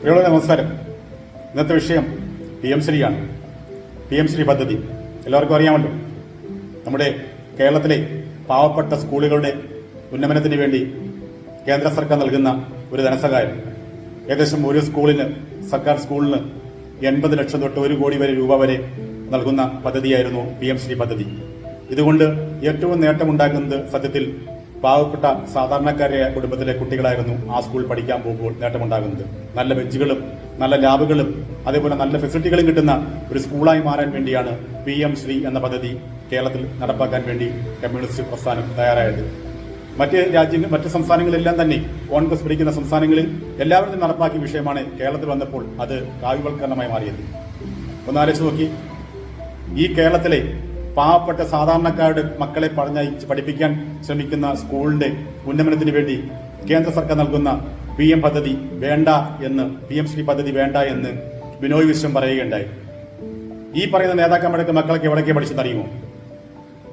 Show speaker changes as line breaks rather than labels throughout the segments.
പ്രിയമുള്ള നമസ്കാരം. ഇന്നത്തെ വിഷയം പി എം ശ്രീയാണ് പി എം ശ്രീ പദ്ധതി. എല്ലാവർക്കും അറിയാമല്ലോ. നമ്മുടെ കേരളത്തിലെ പാവപ്പെട്ട സ്കൂളുകളുടെ ഉന്നമനത്തിന് വേണ്ടി കേന്ദ്ര സർക്കാർ നൽകുന്ന ഒരു ധനസഹായം. ഏകദേശം ഒരു സ്കൂളിന് സർക്കാർ സ്കൂളിന് എൺപത് ലക്ഷം തൊട്ട് ഒരു കോടി വരെ രൂപ വരെ നൽകുന്ന പദ്ധതിയായിരുന്നു പി എം ശ്രീ പദ്ധതി. ഇതുകൊണ്ട് ഏറ്റവും നേട്ടമുണ്ടാക്കുന്നത് സത്യത്തിൽ പാവപ്പെട്ട സാധാരണക്കാരായ കുടുംബത്തിലെ കുട്ടികളായിരുന്നു ആ സ്കൂൾ പഠിക്കാൻ പോകുമ്പോൾ നേട്ടമുണ്ടാകുന്നത്. നല്ല ബെഞ്ചുകളും നല്ല ലാബുകളും അതേപോലെ നല്ല ഫെസിലിറ്റികളും കിട്ടുന്ന ഒരു സ്കൂളായി മാറാൻ വേണ്ടിയാണ് പി എം ശ്രീ എന്ന പദ്ധതി കേരളത്തിൽ നടപ്പാക്കാൻ വേണ്ടി കമ്മ്യൂണിസ്റ്റ് പ്രസ്ഥാനം തയ്യാറായത്. മറ്റ് രാജ്യങ്ങൾ മറ്റ് സംസ്ഥാനങ്ങളെല്ലാം തന്നെ കോൺഗ്രസ് ഭരിക്കുന്ന സംസ്ഥാനങ്ങളിൽ എല്ലാവരും നടപ്പാക്കിയ വിഷയമാണ് കേരളത്തിൽ വന്നപ്പോൾ അത് കാവ്യവൽക്കരണമായി മാറിയത്. ഒന്നാലോചിച്ച് നോക്കി ഈ കേരളത്തിലെ പാവപ്പെട്ട സാധാരണക്കാരുടെ മക്കളെ പറഞ്ഞയച്ച് പഠിപ്പിക്കാൻ ശ്രമിക്കുന്ന സ്കൂളിന്റെ ഉന്നമനത്തിന് വേണ്ടി കേന്ദ്ര സർക്കാർ നൽകുന്ന പി എം പദ്ധതി വേണ്ട എന്ന് പി എം ശ്രീ പദ്ധതി വേണ്ട എന്ന് ബിനോയ് വിശ്വം പറയുകയുണ്ടായി. ഈ പറയുന്ന നേതാക്കന്മാരൊക്കെ മക്കളൊക്കെ എവിടേക്ക് പഠിച്ചെന്നറിയുമോ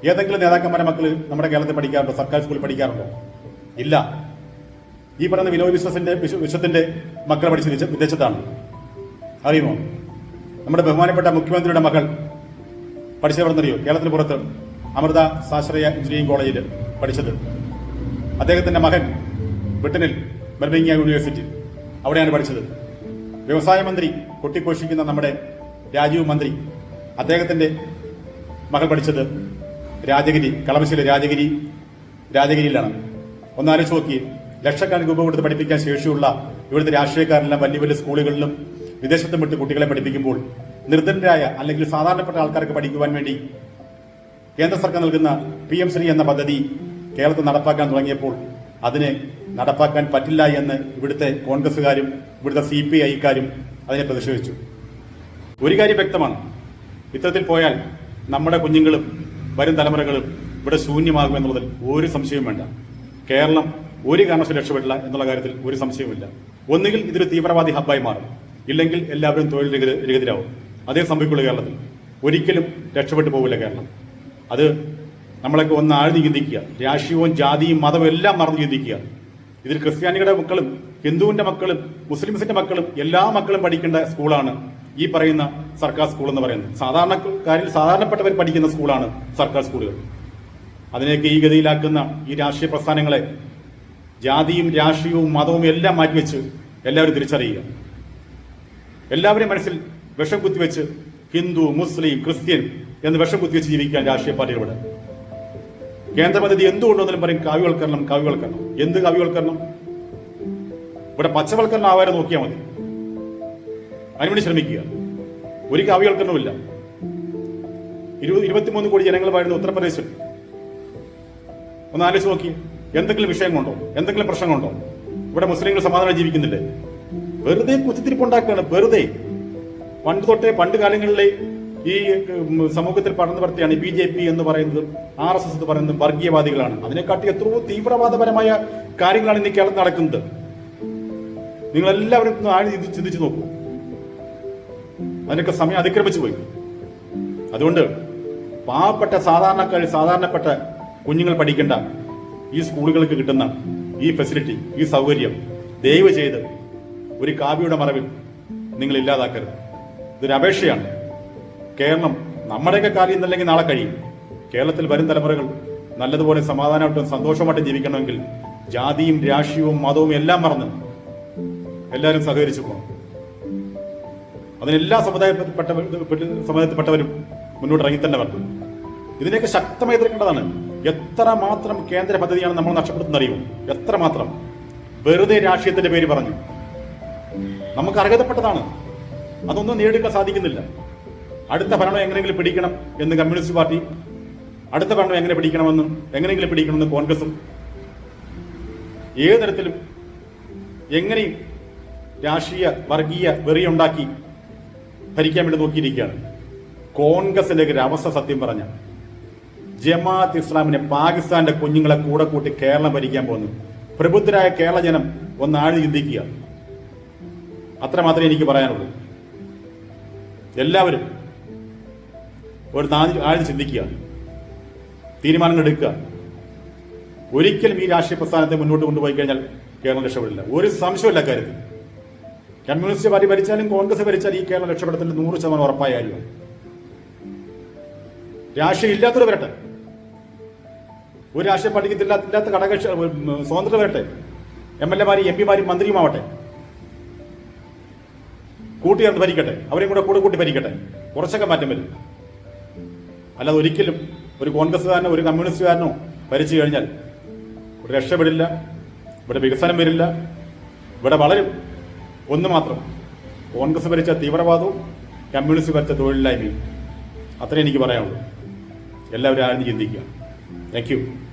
ഏതെങ്കിലും നേതാക്കന്മാരെ മക്കൾ നമ്മുടെ കേരളത്തിൽ പഠിക്കാറുണ്ടോ? സർക്കാർ സ്കൂളിൽ പഠിക്കാറുണ്ടോ? ഇല്ല. ഈ പറയുന്ന വിനോയ് വിശ്വസിന്റെ വിശ്വ- വിശ്വത്തിന്റെ മക്കൾ പഠിച്ച വിദേശത്താണ്. അറിയുമോ? നമ്മുടെ ബഹുമാനപ്പെട്ട മുഖ്യമന്ത്രിയുടെ മകൾ പഠിച്ചതെവിടെന്നറിയോ കേരളത്തിന് പുറത്ത് അമൃത സാശ്രയ എഞ്ചിനീയറിംഗ് കോളേജിൽ പഠിച്ചത്. അദ്ദേഹത്തിന്റെ മകൻ ബ്രിട്ടനിൽ ബർമിംഗ്ഹാം യൂണിവേഴ്സിറ്റി അവിടെയാണ് പഠിച്ചത്. വ്യവസായ മന്ത്രി കൊട്ടിഘോഷിക്കുന്ന നമ്മുടെ രാജീവ് മന്ത്രി അദ്ദേഹത്തിന്റെ മകൾ പഠിച്ചത് രാജഗിരി കളമശ്ശേരി രാജഗിരി രാജഗിരിയിലാണ്. ഒന്നാലോചിച്ച് നോക്കി ലക്ഷക്കണക്കിന് രൂപ കൊടുത്ത് പഠിപ്പിക്കാൻ ശേഷിയുള്ള ഇവിടുത്തെ രാഷ്ട്രീയക്കാരെല്ലാം വലിയ വലിയ സ്കൂളുകളിലും വിദേശത്തും വിട്ട് കുട്ടികളെ പഠിപ്പിക്കുമ്പോൾ നിർദ്ധനരായ അല്ലെങ്കിൽ സാധാരണപ്പെട്ട ആൾക്കാർക്ക് പഠിക്കുവാൻ വേണ്ടി കേന്ദ്ര സർക്കാർ നൽകുന്ന പി എം ശ്രീ എന്ന പദ്ധതി കേരളത്തിൽ നടപ്പാക്കാൻ തുടങ്ങിയപ്പോൾ അതിനെ നടപ്പാക്കാൻ പറ്റില്ല എന്ന് ഇവിടുത്തെ കോൺഗ്രസ്സുകാരും ഇവിടുത്തെ സി പി ഐക്കാരും അതിനെ പ്രതിഷേധിച്ചു. ഒരു കാര്യം വ്യക്തമാണ്. ഇത്തരത്തിൽ പോയാൽ നമ്മുടെ കുഞ്ഞുങ്ങളും വരും തലമുറകളും ഇവിടെ ശൂന്യമാകും എന്നുള്ളതിൽ ഒരു സംശയവും വേണ്ട. കേരളം ഒരു കാരണവശാലും രക്ഷപ്പെടില്ല എന്നുള്ള കാര്യത്തിൽ ഒരു സംശയവുമില്ല. ഒന്നുകിൽ ഇതൊരു തീവ്രവാദി ഹബ്ബായി മാറും. ഇല്ലെങ്കിൽ എല്ലാവരും തൊഴിൽ രഹിത- രഹിതരാവും. അതേ സംഭവിക്കുള്ളൂ കേരളത്തിൽ ഒരിക്കലും രക്ഷപ്പെട്ടു പോകില്ല കേരളം. അത് നമ്മളൊക്കെ ഒന്ന് ആഴ്ന്നു ചിന്തിക്കുക. രാഷ്ട്രീയവും ജാതിയും മതവും എല്ലാം മറന്നു ചിന്തിക്കുക. ഇതിൽ ക്രിസ്ത്യാനികളുടെ മക്കളും ഹിന്ദുവിന്റെ മക്കളും മുസ്ലിംസിന്റെ മക്കളും എല്ലാ മക്കളും പഠിക്കേണ്ട സ്കൂളാണ് ഈ പറയുന്ന സർക്കാർ സ്കൂൾ എന്ന് പറയുന്നത്. സാധാരണക്കാരിൽ സാധാരണപ്പെട്ടവർ പഠിക്കുന്ന സ്കൂളാണ് സർക്കാർ സ്കൂളുകൾ. അതിനെയൊക്കെ ഈ ഗതിയിലാക്കുന്ന ഈ രാഷ്ട്രീയ പ്രസ്ഥാനങ്ങളെ ജാതിയും രാഷ്ട്രീയവും മതവും എല്ലാം മാറ്റിവെച്ച് എല്ലാവരും തിരിച്ചറിയുക. എല്ലാവരുടെയും മനസ്സിൽ വിഷം കുത്തിവെച്ച് ഹിന്ദു മുസ്ലിം ക്രിസ്ത്യൻ എന്ന് വിഷം കുത്തിവെച്ച് ജീവിക്കാൻ രാഷ്ട്രീയ പാർട്ടികൾ ഇവിടെ കേന്ദ്ര പദ്ധതി എന്തുകൊണ്ടെന്നാലും പറയും കാവ്യവൽക്കരണം കാവ്യവൽക്കരണം എന്ത് കാവ്യവൽക്കരണം ഇവിടെ പച്ചവൽക്കരണം ആവാരെ നോക്കിയാൽ മതി. അതിനുവേണ്ടി ശ്രമിക്കുക. ഒരു കാവ്യവൽക്കരണവുമില്ല ഇരുപത് ഇരുപത്തിമൂന്ന് കോടി ജനങ്ങൾ വാഴുന്ന ഉത്തർപ്രദേശിൽ. ഒന്ന് ആലോചിച്ച് നോക്കി എന്തെങ്കിലും വിഷയം കൊണ്ടോ എന്തെങ്കിലും പ്രശ്നം കൊണ്ടോ ഇവിടെ മുസ്ലിങ്ങൾ സമാധാനം ജീവിക്കുന്നില്ലേ? വെറുതെ കുത്തിത്തിരിപ്പുണ്ടാക്കുകയാണ്. വെറുതെ. പണ്ട് തൊട്ടേ പണ്ട് കാലങ്ങളിലെ ഈ സമൂഹത്തിൽ പടർന്നു പരത്തിയാണ് ബി ജെ പി എന്ന് പറയുന്നതും ആർ എസ് എസ് എന്ന് പറയുന്നതും വർഗീയവാദികളാണ്. അതിനെക്കാട്ടി എത്രയോ തീവ്രവാദപരമായ കാര്യങ്ങളാണ് ഇന്ന് കേരളത്തിൽ നടക്കുന്നത്. നിങ്ങളെല്ലാവരും ഒന്ന് ചിന്തിച്ചു നോക്കൂ. അതിനൊക്കെ സമയം അതിക്രമിച്ചു പോയി. അതുകൊണ്ട് പാവപ്പെട്ട സാധാരണക്കാർ സാധാരണപ്പെട്ട കുഞ്ഞുങ്ങൾ പഠിക്കേണ്ട ഈ സ്കൂളുകൾക്ക് കിട്ടുന്ന ഈ ഫെസിലിറ്റി ഈ സൗകര്യം ദയവ് ചെയ്ത് ഒരു കാവ്യയുടെ മറവിൽ നിങ്ങൾ ഇല്ലാതാക്കരുത് ഇതൊരു അപേക്ഷയാണ്. കേരളം നമ്മുടെയൊക്കെ കാര്യം ഇന്നല്ലെങ്കിൽ നാളെ കഴിയും. കേരളത്തിൽ വരും തലമുറകൾ നല്ലതുപോലെ സമാധാനമായിട്ടും സന്തോഷമായിട്ടും ജീവിക്കണമെങ്കിൽ ജാതിയും രാഷ്ട്രീയവും മതവും എല്ലാം മറന്ന് എല്ലാവരും സഹകരിച്ചു പോകണം. അതിനെല്ലാ സമുദായപ്പെട്ട സമുദായത്തിൽപ്പെട്ടവരും മുന്നോട്ട് ഇറങ്ങി തന്നെ വരണം ഇതിനെയൊക്കെ ശക്തമായി എതിർക്കേണ്ടതാണ്. എത്ര മാത്രം കേന്ദ്ര പദ്ധതിയാണ് നമ്മൾ നഷ്ടപ്പെടുത്തുന്ന അറിയുമോ? എത്ര മാത്രം? വെറുതെ രാഷ്ട്രീയത്തിന്റെ പേര് പറഞ്ഞു. നമുക്ക് അർഹതപ്പെട്ടതാണ്. അതൊന്നും നേടിയെടുക്കാൻ സാധിക്കുന്നില്ല. അടുത്ത ഭരണം എങ്ങനെയെങ്കിലും പിടിക്കണം എന്ന് കമ്മ്യൂണിസ്റ്റ് പാർട്ടി അടുത്ത ഭരണം എങ്ങനെ പിടിക്കണമെന്നും എങ്ങനെയെങ്കിലും പിടിക്കണമെന്ന് കോൺഗ്രസും ഏത് തരത്തിലും എങ്ങനെയും രാഷ്ട്രീയ വർഗീയ വെറിയുണ്ടാക്കി ഭരിക്കാൻ വേണ്ടി നോക്കിയിരിക്കുകയാണ്. കോൺഗ്രസിന്റെ ഒരു അവസ്ഥ സത്യം പറഞ്ഞ ജമാഅത്ത് ഇസ്ലാമിനെ പാകിസ്ഥാന്റെ കുഞ്ഞുങ്ങളെ കൂടെ കൂട്ടി കേരളം ഭരിക്കാൻ പോകുന്നു. പ്രബുദ്ധരായ കേരള ജനം ഒന്ന് ചിന്തിക്കുക. അത്രമാത്രമേ എനിക്ക് പറയാനുള്ളൂ. എല്ലാവരും ഒരു ആഴ്ന്ന് ചിന്തിക്കുക. തീരുമാനങ്ങൾ എടുക്കുക. ഒരിക്കലും ഈ രാഷ്ട്രീയ പ്രസ്ഥാനത്തെ മുന്നോട്ട് കൊണ്ടുപോയി കഴിഞ്ഞാൽ കേരളം രക്ഷപ്പെടില്ല. ഒരു സംശയമില്ല കാര്യത്തിൽ. കമ്മ്യൂണിസ്റ്റ് പാർട്ടി ഭരിച്ചാലും കോൺഗ്രസ് ഭരിച്ചാലും ഈ കേരളം രക്ഷപ്പെടത്തിന്റെ നൂറ് ശതമാനം ഉറപ്പായ കാര്യമാണ്. രാഷ്ട്രീയം ഇല്ലാത്തവർ വരട്ടെ. ഒരു രാഷ്ട്രീയ പാർട്ടിക്ക് ഇല്ലാത്ത ഘടകകക്ഷി ഉം, വരട്ടെ. എം എൽ എമാരും എം പിമാരും മന്ത്രിയുമാവട്ടെ. കൂട്ടിയേർത്ത് ഭരിക്കട്ടെ. അവരെയും കൂടെ കൂടെ കൂട്ടി ഭരിക്കട്ടെ. കുറച്ചൊക്കെ മാറ്റം വരും. അല്ലാതെ ഒരിക്കലും ഒരു കോൺഗ്രസ്സുകാരനോ ഒരു കമ്മ്യൂണിസ്റ്റുകാരനോ ഭരിച്ചു കഴിഞ്ഞാൽ ഇവിടെ രക്ഷപ്പെടില്ല ഇവിടെ വികസനം വരില്ല. ഇവിടെ വളരും. ഒന്ന് മാത്രം കോൺഗ്രസ് ഭരിച്ച തീവ്രവാദവും കമ്മ്യൂണിസ്റ്റ് ഭരിച്ച തൊഴിലില്ലായ്മയും. അത്രേ എനിക്ക് പറയാനുള്ളൂ. എല്ലാവരും ആരും ചിന്തിക്കുക. Thank you